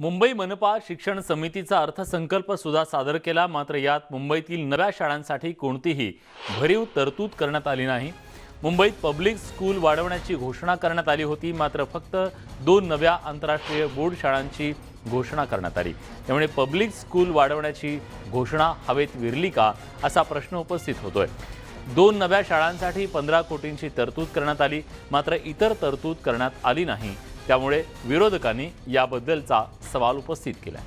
मुंबई मनपा शिक्षण समितीचा अर्थसंकल्प सुद्धा सादर केला मात्र यात मुंबईतील नव्या शाळांसाठी कोणतीही भरीव तरतूद करण्यात आली नाही. मुंबईत पब्लिक स्कूल वाढवण्याची घोषणा करण्यात आली होती मात्र फक्त दोन नव्या आंतरराष्ट्रीय बोर्ड शाळांची घोषणा करण्यात आली. त्यामुळे पब्लिक स्कूल वाढवण्याची घोषणा हवेत विरली का असा प्रश्न उपस्थित होतोय. दोन नव्या शाळांसाठी पंधरा कोटींची तरतूद करण्यात आली मात्र इतर तरतूद करण्यात आली नाही. त्यामुळे विरोधकांनी याबद्दलचा सवाल उपस्थित केला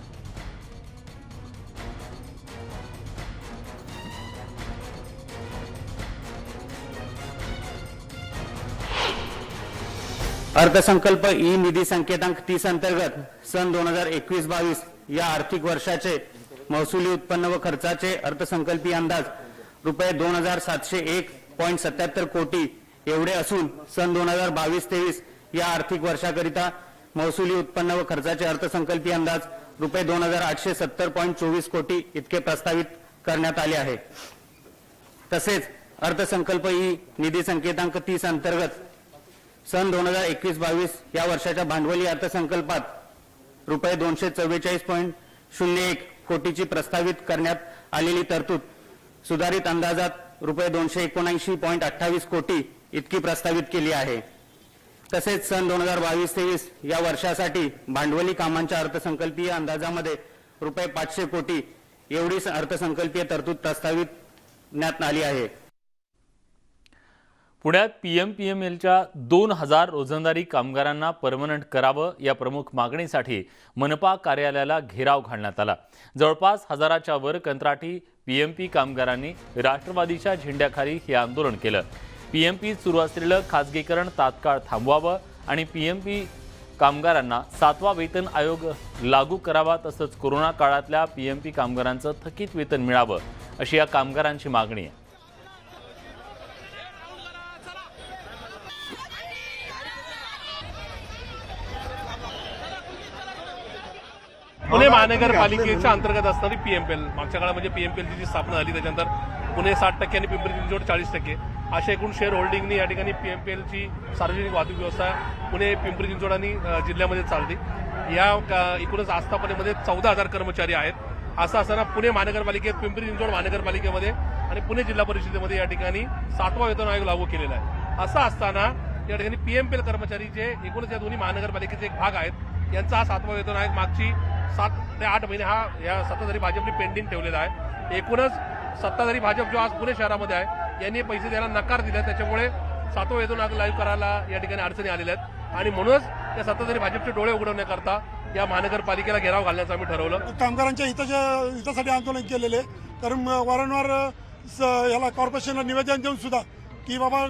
अर्थसंकल्प ई निधी संकेतांक तीस अंतर्गत सन दोन हजार एकवीस बावीस या आर्थिक वर्षाचे महसुली उत्पन्न व खर्चाचे अर्थसंकल्पीय अंदाज रुपये दोन हजार सातशे एक पॉईंट सत्याहत्तर कोटी एवढे असून सन दोन हजार बावीस तेवीस या आर्थिक वर्षाकरिता महसुली उत्पन्न व खर्चाचे अर्थसंकल्पीय अंदाज रुपये दोन हजार आठशे सत्तर पॉईंट चोवीस कोटी इतके प्रस्तावित करण्यात आले आहे. तसेच अर्थसंकल्प ही निधी संकेतांक तीस अंतर्गत सन दोन हजार एकवीस बावीस या वर्षाच्या भांडवली अर्थसंकल्पात रुपये दोनशे चव्वेचाळीस पॉईंट शून्य एक कोटीची प्रस्तावित करण्यात आलेली तरतूद सुधारित अंदाजात रुपये दोनशे एकोणऐंशी पॉईंट अठ्ठावीस कोटी इतकी प्रस्तावित केली आहे. तसेच सन दोन हजार बावीस तेवीस या वर्षासाठी भांडवली कामांच्या अर्थसंकल्पीय अंदाजामध्ये रुपये पाचशे कोटी एवढी अर्थसंकल्पीय तरतूद प्रस्तावित आली आहे. पुण्यात पीएमपीएमएलच्या एलच्या दोन हजार रोजंदारी कामगारांना परमनंट करावं या प्रमुख मागणीसाठी मनपा कार्यालयाला घेराव घालण्यात आला. जवळपास हजाराच्या वर कंत्राटी पीएमपी कामगारांनी राष्ट्रवादीच्या झेंड्याखाली हे आंदोलन केलं. पी एम पी सुरू असलेलं खाजगीकरण तात्काळ थांबवावं आणि पी एम पी कामगारांना सातवा वेतन आयोग लागू करावा तसंच कोरोना काळातल्या पी एम पी कामगारांचं थकीत वेतन मिळावं अशी या कामगारांची मागणी आहे. पुणे महानगरपालिकेच्या अंतर्गत असणारी पीएमपीएल मागच्या काळामध्ये पीएमपीएलची जी स्थापना झाली त्याच्यानंतर पुणे साठ टक्के आणि पिंपरी चिंचवड चाळीस टक्के. अशा एकूण शेअर होल्डिंगनी या ठिकाणी पी एम एलची सार्वजनिक वाहतूक व्यवस्था पुणे पिंपरी चिंचवड आणि जिल्ह्यामध्ये चालते. या एकूणच आस्थापनेमध्ये चौदा हजार कर्मचारी आहेत. असं असताना पुणे महानगरपालिकेत पिंपरी चिंचवड महानगरपालिकेमध्ये आणि पुणे जिल्हा परिषदेमध्ये या ठिकाणी सातवा वेतन आयोग लागू केलेला आहे. असं असताना या ठिकाणी पीएमपीएल कर्मचारी जे एकूणच या दोन्ही महानगरपालिकेचे एक भाग आहेत यांचा हा सातवा वेतन आयोग मागची सात ते आठ महिने हा या सत्ताधारी भाजपने पेंडिंग ठेवलेला आहे. एकूणच सत्ताधारी भाजप जो आज पुणे शहरामध्ये आहे यांनी पैसे द्यायला नकार दिला. त्याच्यामुळे सातवा वेतन आयोग लाईव्ह करायला या ठिकाणी अडचणी आलेल्या आहेत. आणि म्हणूनच त्या सत्ताधारी भाजपचे डोळे उघडवण्याकरता या महानगरपालिकेला घेराव घालण्याचं आम्ही ठरवलं. कामगारांच्या हिताच्या हितासाठी आंदोलन केलेले कारण वारंवार स- याला कॉर्पोरेशनला निवेदन देऊन सुद्धा की बाबा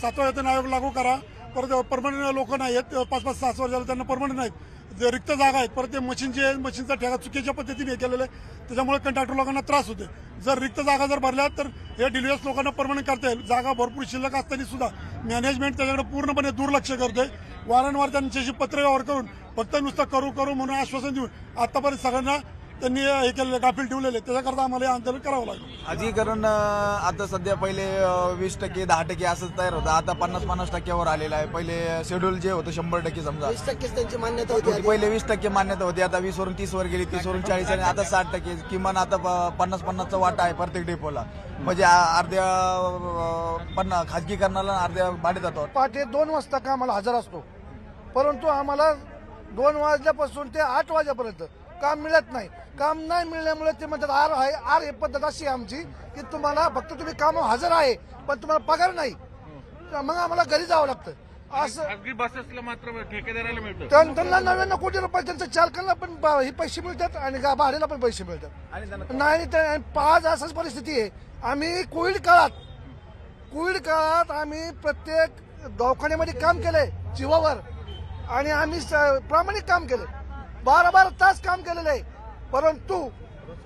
सातवा वेतन आयोग लागू करा. परत परमनंट लोक नाही आहेत पाच पाच सहा वर्ष वर्षाला त्यांना परमनंट नाहीत. जे रिक्त जागा आहेत परत ते मशीनचे मशीनचा ठेका चुकीच्या पद्धतीने हे केलेलं आहे. त्याच्यामुळे कंट्रॅक्टर लोकांना त्रास होते जर रिक्त जागा जर भरल्या तर हे डिलिव्हर्स लोकांना परमनंट करता येईल. जागा भरपूर शिल्लक असताना सुद्धा मॅनेजमेंट त्याच्याकडे पूर्णपणे दुर्लक्ष करते वारंवार त्यांच्याशी पत्र व्यवहार करून फक्त नुसतं करू करू म्हणून आश्वासन देऊन आतापर्यंत सगळ्यांना त्यांनी हे केलेलं गाफील ठेवलेले त्याच्याकरता आम्हाला हे आंदोलन करावं लागलं. अधिकरण अं, आता सध्या पहिले वीस टक्के दहा टक्के असंच तयार होतं. आता पन्नास पन्नास टक्क्यावर आलेलं आहे. पहिले शेड्यूल जे होतं शंभर टक्के समजा. वीस टक्केच त्यांची मान्यता होती आधी. पहिले वीस टक्के मान्यता होती आता वीस वरून तीस वर गेली तीस वरून चाळीस आणि आता साठ टक्के. किमान आता प- पन्नास पन्नासचा वाटा आहे प्रत्येक डेपोला. म्हणजे आ- अर्ध्या अं, पन्ना खाजगीकरणाला आणि अर्ध्या भाडेतत्वावर पहाटे दोन वाजता कामाला हजर असतो. परंतु आम्हाला दोन वाजल्यापासून ते आठ वाजेपर्यंत काम मिळत नाही. काम नाही मिळण्यामुळे ते म्हणतात आर आहे आर हे पद्धत अशी आहे आमची की तुम्हाला फक्त तुम्ही काम हजर आहे पण तुम्हाला पगार नाही. मग आम्हाला घरी जावं लागतं. असं खासगी बसेसला मात्र ठेकेदाराला मिळतं. त्यां- त्यांना नव्याण्णव कोटी रुपये त्यांच्या चालकांना पण हे पैसे मिळतात आणि गा- भाड्याला पण पैसे मिळतात. नाही तर पाच असाच परिस्थिती आहे. आम्ही कोविड काळात कोविड काळात आम्ही प्रत्येक दवाखान्यामध्ये काम केलंय जीवावर. आणि आम्ही स- प्रामाणिक काम केलं बारा बारा तास काम केलेलं आहे. परंतु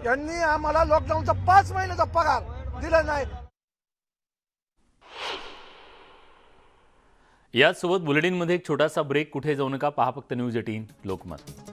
यांनी आम्हाला लॉकडाऊनचा पाच महिन्याचा पगार दिला नाही. याचसोबत बुलेटिनमध्ये एक छोटासा ब्रेक कुठे जाऊ नका पहा फक्त न्यूज एटीन लोकमत.